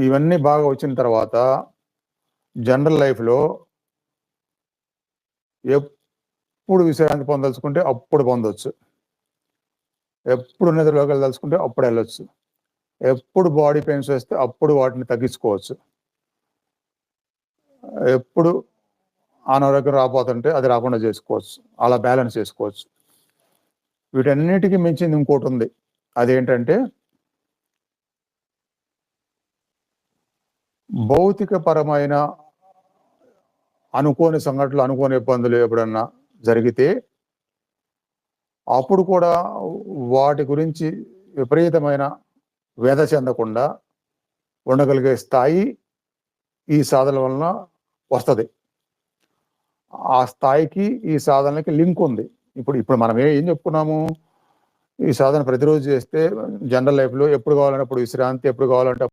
ఇవన్నీ బాగా వచ్చిన తర్వాత జనరల్ లైఫ్‌లో ఎప్పుడు విశ్రాంతి పొందలుచుకుంటే అప్పుడు పొందొచ్చు. ఎప్పుడు నిద్రలోకి వెళ్ళదలుచుకుంటే అప్పుడు వెళ్ళొచ్చు. ఎప్పుడు బాడీ పెయిన్స్ వేస్తే అప్పుడు వాటిని తగ్గించుకోవచ్చు. ఎప్పుడు అనారోగ్యం రాపోతుంటే అది రాకుండా చేసుకోవచ్చు. అలా బ్యాలెన్స్ చేసుకోవచ్చు. వీటన్నిటికీ మించింది ఇంకోటుంది. అదేంటంటే భౌతికపరమైన అనుకోని సంఘటనలు, అనుకోని ఇబ్బందులు ఎప్పుడన్నా జరిగితే అప్పుడు కూడా వాటి గురించి విపరీతమైన వేద చెందకుండా ఉండగలిగే స్థాయి ఈ సాధన వలన వస్తుంది ఆ స్థాయికి, ఈ సాధనకి లింక్ ఉంది. ఇప్పుడు ఇప్పుడు మనం ఏం చెప్పుకున్నాము? ఈ సాధన ప్రతిరోజు చేస్తే జనరల్ లైఫ్‌లో ఎప్పుడు కావాలంటే అప్పుడు విశ్రాంతి, ఎప్పుడు కావాలంటే